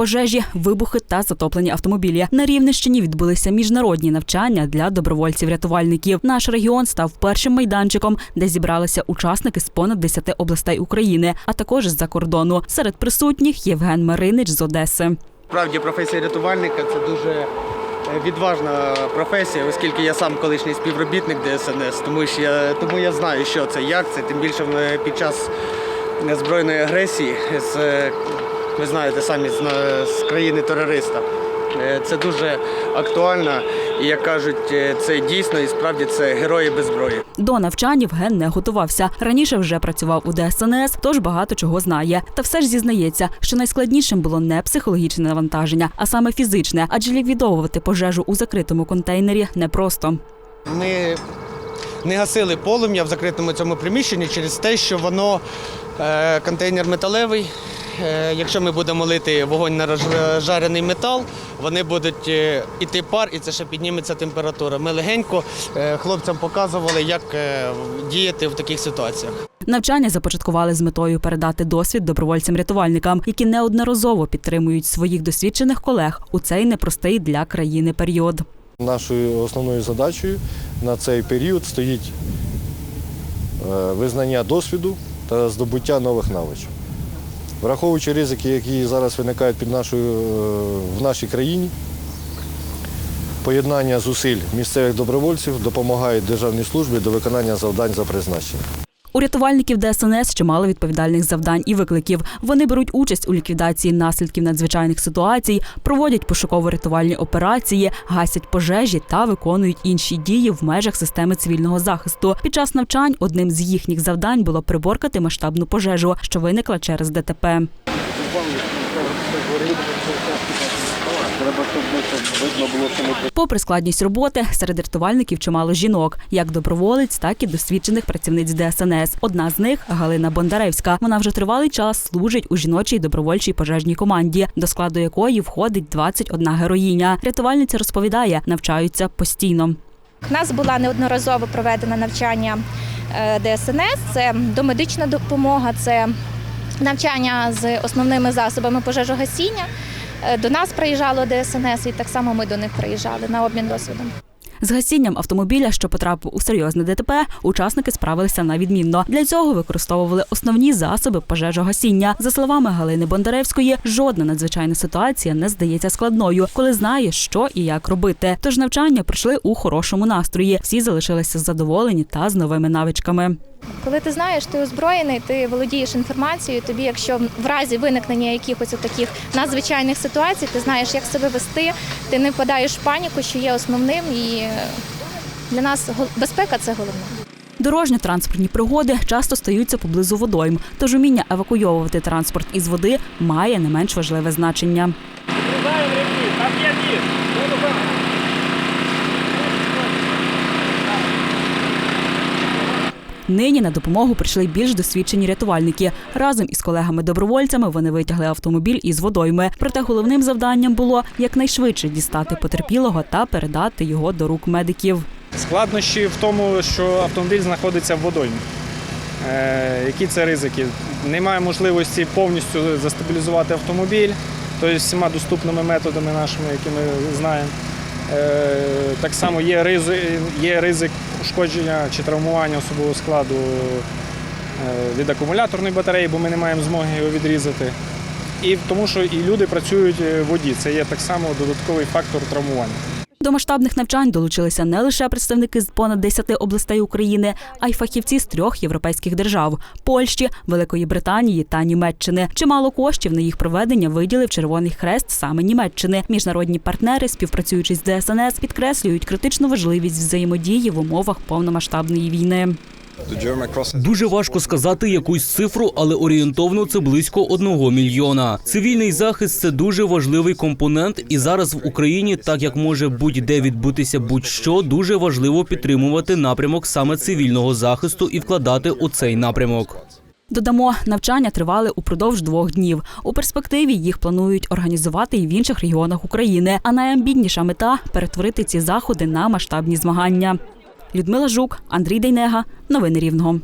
Пожежі, вибухи та затоплені автомобілі. На Рівненщині відбулися міжнародні навчання для добровольців-рятувальників. Наш регіон став першим майданчиком, де зібралися учасники з понад 10 областей України, а також з-за кордону. Серед присутніх Євген Маринич з Одеси. Справді професія рятувальника це дуже е, відважна професія, оскільки я сам колишній співробітник ДСНС, тому що я тому я знаю, що це, як це, тим більше в- під час збройної агресії з е, ви знаєте самі з, з країни терориста. Е, Це дуже актуально, і як кажуть, е, це дійсно і справді це герої без зброї. До навчань Євген не готувався. Раніше вже працював у ДСНС, тож багато чого знає. Та все ж зізнається, що найскладнішим було не психологічне навантаження, а саме фізичне, адже ліквідовувати пожежу у закритому контейнері непросто. Ми не гасили полум'я в закритому цьому приміщенні через те, що воно е, контейнер металевий. Е, якщо ми будемо лити вогонь на розжарений метал, вони будуть е, іти пар, і це ще підніметься температура. Ми легенько е, хлопцям показували, як діяти в таких ситуаціях. Навчання започаткували з метою передати досвід добровольцям-рятувальникам, які неодноразово підтримують своїх досвідчених колег у цей непростий для країни період. Нашою основною задачею на цей період стоїть визнання досвіду та здобуття нових навичок. Враховуючи ризики, які зараз виникають під нашою, е, в нашій країні, поєднання зусиль місцевих добровольців допомагає державній службі до виконання завдань за призначенням. У рятувальників ДСНС чимало відповідальних завдань і викликів. Вони беруть участь у ліквідації наслідків надзвичайних ситуацій, проводять пошуково-рятувальні операції, гасять пожежі та виконують інші дії в межах системи цивільного захисту. Під час навчань одним з їхніх завдань було приборкати масштабну пожежу, що виникла через ДТП. Попри складність роботи, серед рятувальників чимало жінок, як доброволець, так і досвідчених працівниць ДСНС. Одна з них Галина Бондаревська. Вона вже тривалий час служить у жіночій добровольчій пожежній команді, до складу якої входить 21 героїня. Рятувальниця розповідає, навчаються постійно. У нас була неодноразово проведена навчання е, ДСНС, це домедична допомога, це навчання з основними засобами пожежогасіння. Е, До нас приїжджало ДСНС, і так само ми до них приїжджали на обмін досвідом. З гасінням автомобіля, що потрапив у серйозне ДТП, учасники справилися на відмінно. Для цього використовували основні засоби пожежогасіння. За словами Галини Бондаревської, жодна надзвичайна ситуація не здається складною, коли знаєш, що і як робити. Тож навчання пройшли у хорошому настрої. Всі залишилися задоволені та з новими навичками. Коли ти знаєш, ти озброєний, ти володієш інформацією. Тобі, якщо в разі виникнення якихось таких надзвичайних ситуацій, ти знаєш, як себе вести, ти не впадаєш в паніку, що є основним, і для нас безпека це головне. Дорожні транспортні пригоди часто стаються поблизу водойм, тож уміння евакуйовувати транспорт із води має не менш важливе значення. Нині на допомогу прийшли більш досвідчені рятувальники. Разом із колегами-добровольцями вони витягли автомобіль із водойми. Проте головним завданням було якнайшвидше дістати потерпілого та передати його до рук медиків. Складнощі в тому, що автомобіль знаходиться в водоймі. Е, які це ризики? Немає можливості повністю застабілізувати автомобіль, тобто всіма доступними методами нашими, які ми знаємо. Е, так само є ризик, є ризик ушкодження чи травмування особового складу е, від акумуляторної батареї, бо ми не маємо змоги його відрізати. І тому, що і люди працюють в воді. Це є так само додатковий фактор травмування. До масштабних навчань долучилися не лише представники з понад 10 областей України, а й фахівці з трьох європейських держав Польщі, Великої Британії та Німеччини. Чимало коштів на їх проведення виділив Червоний Хрест саме Німеччини. Міжнародні партнери, співпрацюючи з ДСНС, підкреслюють критичну важливість взаємодії в умовах повномасштабної війни. Дуже важко сказати якусь цифру, але орієнтовно це близько одного мільйона. Цивільний захист це дуже важливий компонент, і зараз в Україні, так як може будь-де відбутися будь-що, дуже важливо підтримувати напрямок саме цивільного захисту і вкладати у цей напрямок. Додамо, навчання тривали упродовж двох днів. У перспективі їх планують організувати і в інших регіонах України. А найамбітніша мета перетворити ці заходи на масштабні змагання. Людмила Жук, Андрій Дейнега. Новини Рівного.